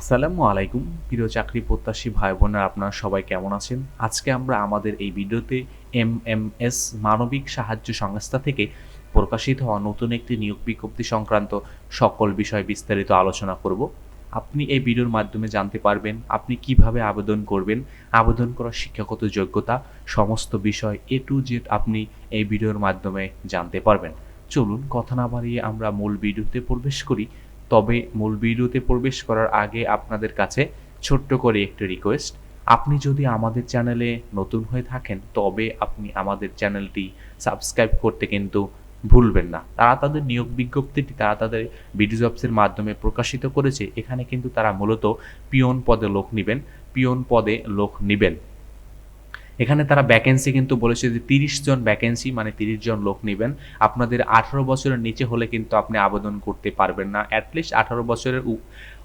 আসসালামু আলাইকুম, প্রিয় চাকরি প্রত্যাশী ভাই বোনেরা, আপনারা সবাই কেমন আছেন? আজকে আমরা আমাদের এই ভিডিওতে এম এম এস মানবিক সাহায্য সংস্থা থেকে প্রকাশিত হওয়া নতুন একটি নিয়োগ বিজ্ঞপ্তি সংক্রান্ত সকল বিষয় বিস্তারিত আলোচনা করব। আপনি এই ভিডিওর মাধ্যমে জানতে পারবেন আপনি কীভাবে আবেদন করবেন, আবেদন করার শিক্ষাগত যোগ্যতা, সমস্ত বিষয় এ টু জেড আপনি এই ভিডিওর মাধ্যমে জানতে পারবেন। চলুন, কথা না বাড়িয়ে আমরা মূল ভিডিওতে প্রবেশ করি। তবে মূল ভিডিওতে প্রবেশ করার আগে আপনাদের কাছে ছোট্ট করে একটি রিকোয়েস্ট আপনি যদি আমাদের চ্যানেলে নতুন হয়ে থাকেন, তবে আপনি আমাদের চ্যানেলটি সাবস্ক্রাইব করতে কিন্তু ভুলবেন না। তারা তাদের নিয়োগ বিজ্ঞপ্তিটি, তারা তাদের বিডি জবসের মাধ্যমে প্রকাশিত করেছে, এখানে কিন্তু তারা মূলত পিয়ন পদে লোক নেবেন, পিয়ন পদে লোক নেবেন। এখানে তারা ভ্যাকেন্সি কিন্তু বলেছে যে তিরিশ জন ভ্যাকেন্সি মানে তিরিশ জন লোক নেবেন। আপনাদের আঠারো বছরের নিচে হলে কিন্তু আপনি আবেদন করতে পারবেন না। অ্যাটলিস্ট আঠারো বছরের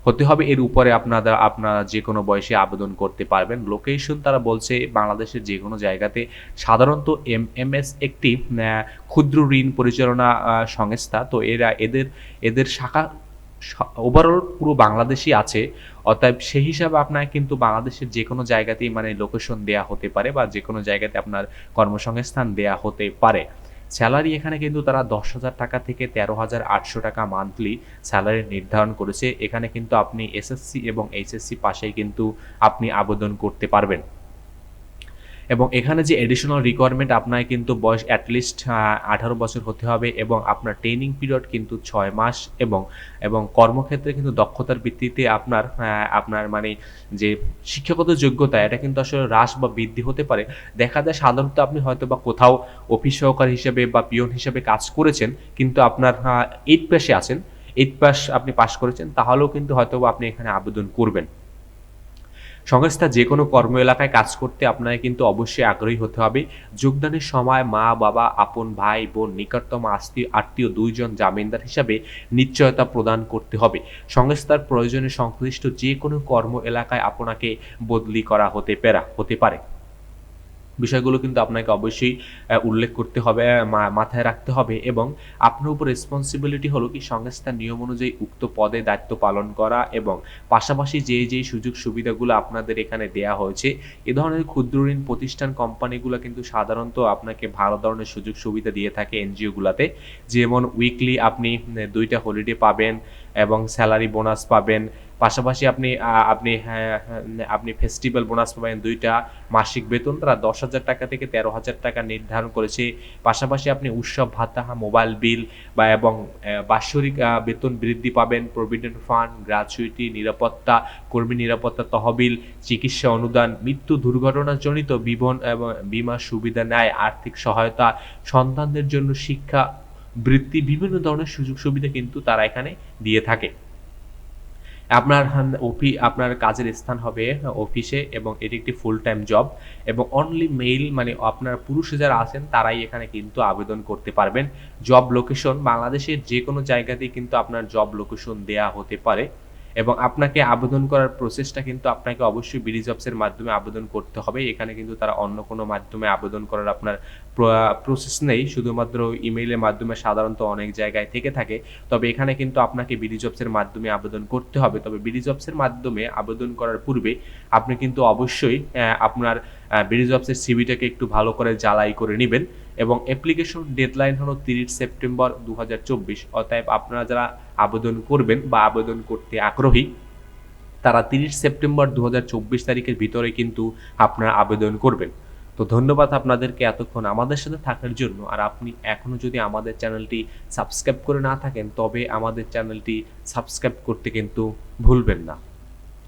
হতে হবে, এর উপরে আপনারা আপনারা যে কোনো বয়সে আবেদন করতে পারবেন। লোকেশন তারা বলছে বাংলাদেশের যে কোনো জায়গাতে। সাধারণত এম এম এস একটি ক্ষুদ্র ঋণ পরিচালনা সংস্থা। তো এরা এদের এদের শাখা ওভারঅল পুরো বাংলাদেশই আছে। অতএব সেই হিসাবে আপনার কিন্তু বাংলাদেশের যে কোনো জায়গাতেই মানে লোকেশন দেয়া হতে পারে বা যে কোনো জায়গাতে আপনার কর্মসংস্থান দেয়া হতে পারে। স্যালারি এখানে কিন্তু তারা দশ হাজার টাকা থেকে তেরো হাজার আটশো টাকা মান্থলি স্যালারি নির্ধারণ করেছে। এখানে কিন্তু আপনি এসএসসি এবং এইচএসসি পাশেই কিন্তু আপনি আবেদন করতে পারবেন। এবং এখানে যে এডিশনাল রিকোয়ারমেন্ট আপনার কিন্তু বয়স অ্যাটলিস্ট আঠারো বছর হতে হবে এবং আপনার ট্রেনিং পিরিয়ড কিন্তু ছয় মাস এবং এবং কর্মক্ষেত্রে কিন্তু দক্ষতার ভিত্তিতে আপনার আপনার মানে যে শিক্ষাগত যোগ্যতা, এটা কিন্তু আসলে হ্রাস বা বৃদ্ধি হতে পারে। দেখা যায় সাধারণত আপনি হয়তো বা কোথাও অফিস সহকারী হিসেবে বা পিয়ন হিসেবে কাজ করেছেন, কিন্তু আপনার এইট পাশে আছেন এইট পাস আপনি পাস করেছেন, তাহলেও কিন্তু হয়তো আপনি এখানে আবেদন করবেন। সংস্থা যে কোনো কর্ম এলাকায় কাজ করতে আপনাকে কিন্তু অবশ্যই আগ্রহী হতে হবে। যোগদানের সময় মা, বাবা, আপন ভাই, বোন, নিকটতম আত্মীয় আত্মীয় দুইজন জামিনদার হিসাবে নিশ্চয়তা প্রদান করতে হবে। সংস্থার প্রয়োজনে সংশ্লিষ্ট যে কোনো কর্ম এলাকায় আপনাকে বদলি করা হতে পারা, হতে পারে। বিষয়গুলো কিন্তু আপনাকে অবশ্যই উল্লেখ করতে হবে মাথায় রাখতে হবে এবং আপনার উপর রেসপন্সিবিলিটি হলো কি সংস্থার নিয়ম অনুযায়ী উক্ত পদে দায়িত্ব পালন করা এবং পাশাপাশি যে যে সুযোগ সুবিধাগুলো আপনাদের এখানে দেয়া হয়েছে, এ ধরনের ক্ষুদ্র ঋণ প্রতিষ্ঠান কোম্পানিগুলো কিন্তু সাধারণত আপনাকে ভালো ধরনের সুযোগ সুবিধা দিয়ে থাকে এনজিওগুলোতে। যেমন উইকলি আপনি দুইটা হলিডে পাবেন এবং স্যালারি বোনাস পাবেন পাশাপাশি আপনি আপনি হ্যাঁ, হ্যাঁ, আপনি ফেস্টিভ্যাল বোনাস পাবেন দুইটা মাসিক বেতন। তারা দশ হাজার টাকা থেকে তেরো হাজার টাকা নির্ধারণ করেছে। পাশাপাশি আপনি উৎসব ভাতা মোবাইল বিল বা এবং বাৎসরিক বেতন বৃদ্ধি পাবেন। প্রভিডেন্ট ফান্ড গ্র্যাচুইটি নিরাপত্তা কর্মী নিরাপত্তা তহবিল চিকিৎসা অনুদান মৃত্যু দুর্ঘটনাজনিত বিবন এবং বীমা সুবিধা নেয় আর্থিক সহায়তা সন্তানদের জন্য শিক্ষা বৃত্তি বিভিন্ন ধরনের সুযোগ সুবিধা কিন্তু তারা এখানে দিয়ে থাকে। আপনার অফি আপনার কাজের স্থান হবে অফিসে এবং এটি একটি ফুল টাইম জব এবং অনলি মেইল মানে আপনার পুরুষ যারা আছেন, তারাই এখানে কিন্তু আবেদন করতে পারবেন। জব লোকেশন বাংলাদেশের যে কোনো জায়গাতেই কিন্তু আপনার জব লোকেশন দেয়া হতে পারে। এবং আপনাকে আবেদন করার প্রসেসটা কিন্তু আপনাকে অবশ্যই বিডি জবসের মাধ্যমে আবেদন করতে হবে। এখানে কিন্তু তারা অন্য কোনো মাধ্যমে আবেদন করার আপনার প্রসেস নেই। শুধুমাত্র ইমেইলের মাধ্যমে সাধারণত অনেক জায়গায় থেকে থাকে। তবে এখানে কিন্তু আপনাকে বিডি জবসের মাধ্যমে আবেদন করতে হবে। তবে বিডি জবসের মাধ্যমে আবেদন করার পূর্বে আপনি কিন্তু অবশ্যই আপনার বিডি জবসের সিভিটাকে একটু ভালো করে জ্বালাই করে নেবেন। এবং অ্যাপ্লিকেশন ডেডলাইন হলো তিরিশ সেপ্টেম্বর দু হাজার চব্বিশ। অতএব আপনারা যারা আবেদন করবেন বা আবেদন করতে আগ্রহী, তারা তিরিশ সেপ্টেম্বর দু হাজার চব্বিশ তারিখের ভিতরে কিন্তু আপনারা আবেদন করবেন। তো ধন্যবাদ আপনাদেরকে এতক্ষণ আমাদের সাথে থাকার জন্য। আর আপনি এখনও যদি আমাদের চ্যানেলটি সাবস্ক্রাইব করে না থাকেন, তবে আমাদের চ্যানেলটি সাবস্ক্রাইব করতে কিন্তু ভুলবেন না।